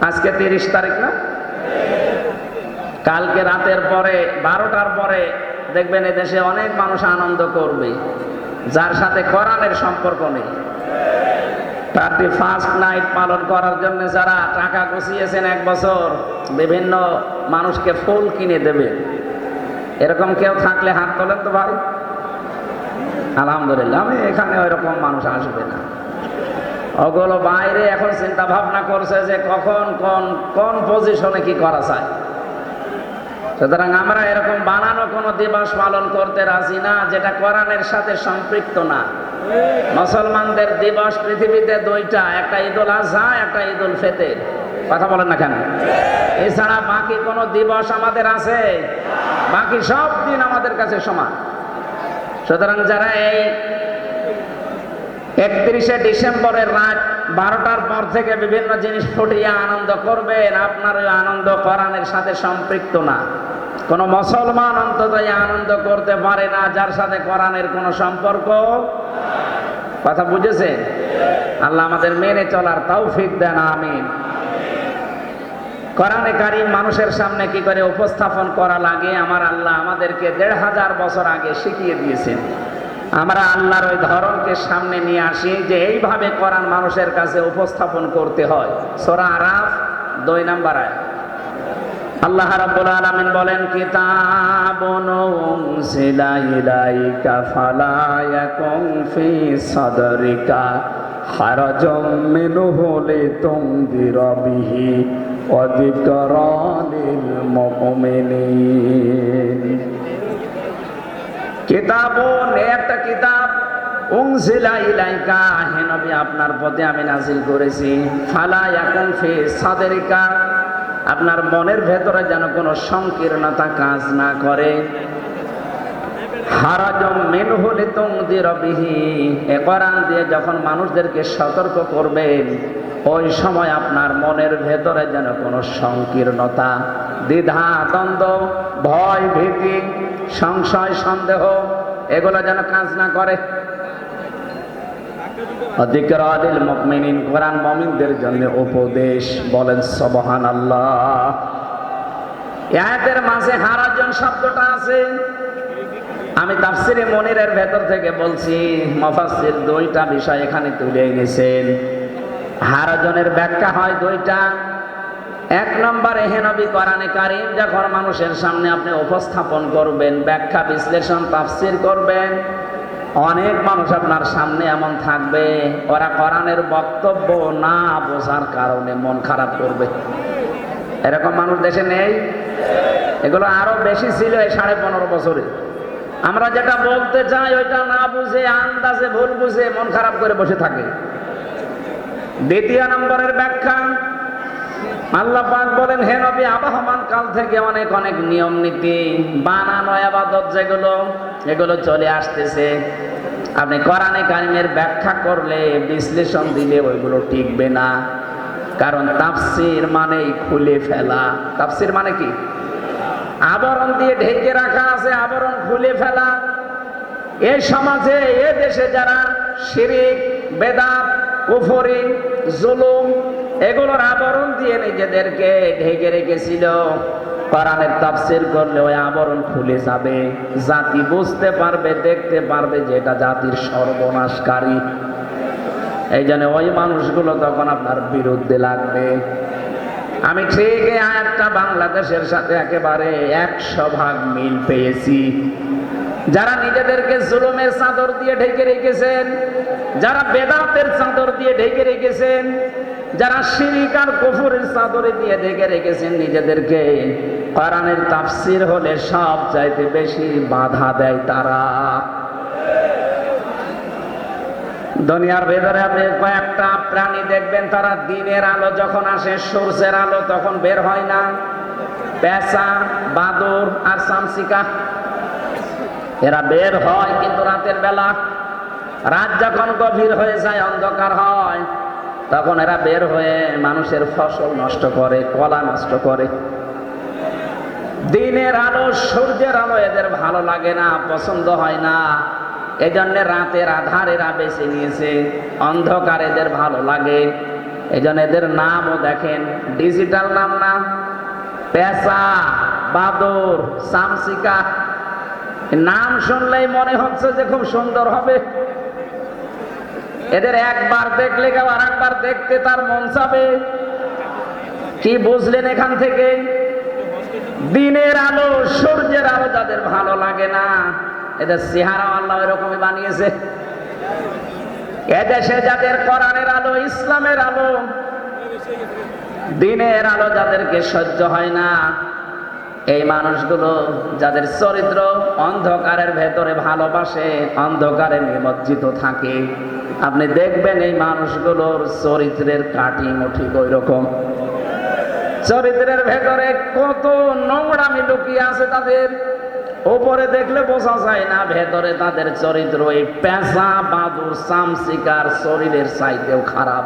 আজকে তিরিশ তারিখ না? কালকে রাতের পরে, বারোটার পরে দেখবেন দেশে অনেক মানুষ আনন্দ করবে, যার সাথে কোরআনের সম্পর্ক নেই। থার্টি ফার্স্ট নাইট পালন করার জন্য যারা টাকা গুছিয়েছেন এক বছর, বিভিন্ন মানুষকে ফুল কিনে দেবে। এরকম কেউ থাকলে হাত তোলেন তো ভাই? আলহামদুলিল্লাহ, আমি এখানে ওই রকম মানুষ আসবে না। ওগুলো বাইরে এখন চিন্তা ভাবনা করছে যে কখন কোন কোন পজিশনে কি করা যায়। সুতরাং আমরা এরকম বানানো কোনো দিবস পালন করতে রাজি না, যেটা কোরআনের সাথে সম্পৃক্ত না। মুসলমানদের দিবস পৃথিবীতে দুইটা, একটা ঈদুল আজহা একটা ঈদুল ফেতের। কথা বলেন না কেন? এছাড়া বাকি কোনো দিবস আমাদের আছে? বাকি সব দিন আমাদের কাছে সমান। সুতরাং যারা এই একত্রিশে ডিসেম্বরের রাত বারোটার পর থেকে বিভিন্ন জিনিস ফুটিয়ে আনন্দ করবেন। আপনার ওই আনন্দ কোরআনের সাথে সম্পৃক্ত না। কোন মুসলমান অন্তত আনন্দ করতে পারে না, যার সাথে কোরআনের কোনো সম্পর্ক। কথা বুঝেছেন? আল্লাহ আমাদের মেনে চলার তৌফিক দেন, আমিন। কোরআনে কারিম মানুষের সামনে কি করে উপস্থাপন করা লাগে, আমার আল্লাহ আমাদেরকে দেড় হাজার বছর আগে শিখিয়ে দিয়েছেন। আমরা আল্লাহর ওই ধরনকে সামনে নিয়ে আসি যে এইভাবে কোরআন মানুষের কাছে উপস্থাপন করতে হয়। সোরা আরাফ, দুই নাম্বার আয় আল্লাহ রাব্বুল আলামিন বলেন, কিতাবুন উনসিলা ইলাইকা ফালা ইয়াকুন ফি সাদরিকা হারাজাম মিনহু লিতুনদিরা বিহি ওয়া যিকরা লিল মুমিনিন। কিতাবুন একটা কিতাব। আপনার পথে আমি নাজিল করেছি। সাদরিকা, আপনার মনের ভেতরে যেন কোনো সংকীর্ণতা কাজ না করে। এ কোরআন দিয়ে যখন মানুষদেরকে সতর্ক করবেন ওই সময় আপনার মনের ভেতরে যেন কোনো সংকীর্ণতা, দ্বিধা, দ্বন্দ্ব, ভয়, ভীতি, সংশয়, সন্দেহ, এগুলো যেন কাজ না করে। জন্য উপদেশ বলেন সুবহান আল্লাহ আয়াতের মাঝে হারাজন শব্দটা আছে। আমি তাফসিরে মনিরের ভেতর থেকে বলছি মফাসির দুইটা বিষয় এখানে তুলে এনেছেন। হারাজনের ব্যাখ্যা হয় দুইটা। এক নম্বর এহেনবি কোরআনে কারিম যখন মানুষের সামনে আপনি উপস্থাপন করবেন, ব্যাখ্যা বিশ্লেষণ, তাফসির করবেন, অনেক মানুষ আপনার সামনে এমন থাকবে, ওরা কোরআনের বক্তব্য না বোঝার কারণে মন খারাপ করবে। এরকম মানুষ দেশে নেই? এগুলো আরও বেশি ছিল এই সাড়ে পনেরো বছরে। আমরা যেটা বলতে চাই, ওইটা না বুঝে, আন্দাজে ভুল বুঝে মন খারাপ করে বসে থাকে। দ্বিতীয় নম্বরের ব্যাখ্যা, আল্লাহ পাক বলেন, হে আবহমান কাল থেকে অনেক অনেক নিয়ম নীতি, বানানো আবাদত যেগুলো, এগুলো চলে আসতেছে। আপনি কোরআনে কারিমের ব্যাখ্যা করলে, বিশ্লেষণ দিলে ওইগুলো টিকবে না। কারণ তাফসির মানেই খুলে ফেলা। তাফসির মানে কি? আবরণ দিয়ে ঢেকে রাখা আছে, আবরণ খুলে ফেলা। এ সমাজে, এ দেশে যারা শিরিক, বেদাত, কুফরি, জুলুম, এগুলোর আবরণ দিয়ে নিজেদেরকে ঢেকে রেখেছিল। কোরআনের তাফসির করলে ওই আবরণ খুলে যাবে। জাতি বুঝতে পারবে, দেখতে পারবে যে এটা জাতির সর্বনাশকারী। এই জন্য ওই মানুষগুলো তখন আপনার বিরুদ্ধে লাগবে। আমি ঠিক এই আয়াতটা বাংলাদেশের সাথে একেবারে একশো ভাগ মিল পেয়েছি। যারা নিজেদেরকে জুলুমের চাদর দিয়ে ঢেকে রেখেছেন, যারা বেদাতের চাদর দিয়ে ঢেকে রেখেছেন, যারা শিরিক কফুরের চাদরে দিয়ে ঢেকে রেখেছেন, নিজেদেরকে কোরআনের তাফসির হলে সব চাইতে বেশি বাধা দেয় তারা। দুনিয়ার ভেতরে আপনি কয়েকটা প্রাণী দেখবেন, তারা দিনের আলো যখন আসে, সূর্যের আলো তখন বের হয় না। পেঁচা, বাদর আর সামসিকা এরা বের হয় কিন্তু রাতের বেলা। রাত যখন গভীর হয়ে যায়, অন্ধকার হয়, তখন এরা বের হয়ে মানুষের ফসল নষ্ট করে, কলা নষ্ট করে। দিনের আলো, সূর্যের আলো এদের ভালো লাগে না, পছন্দ হয় না। এই জন্যে রাতের আধার এরা বেছে নিয়েছে। অন্ধকার এদের ভালো লাগে। এই জন্য এদের নামও দেখেন। ডিজিটাল নাম না। পেশা, বাদর, সামসিকা। নাম শুনলেই মনে হচ্ছে যে খুব সুন্দর হবে। এদের একবার দেখলে কেউ আর একবার দেখতে তার মন চাবে। কি বুঝলেন এখান থেকে? দিনের আলো, সূর্যের আলো যাদের ভালো লাগে না। এদের চেহারা আল্লাহ এরকমই বানিয়েছে। এদেশে যাদের কোরআনের আলো, ইসলামের আলো, দিনের আলো যাদেরকে সহ্য হয় না, এই মানুষগুলো যাদের চরিত্র অন্ধকারের ভেতরে ভালোবাসে, অন্ধকারে নিমজ্জিত থাকে। আপনি দেখবেন এই মানুষগুলোর চরিত্রের কাটিং ঠিক ওই রকম চরিত্রের ভেতরে কত নোংরামি লুকিয়ে আছে তাদের। ওপরে দেখলে বোঝা যায় না, ভেতরে তাদের চরিত্র এই পেঁচা, বাদুর, সামসিকার শরীরের চাইতেও খারাপ।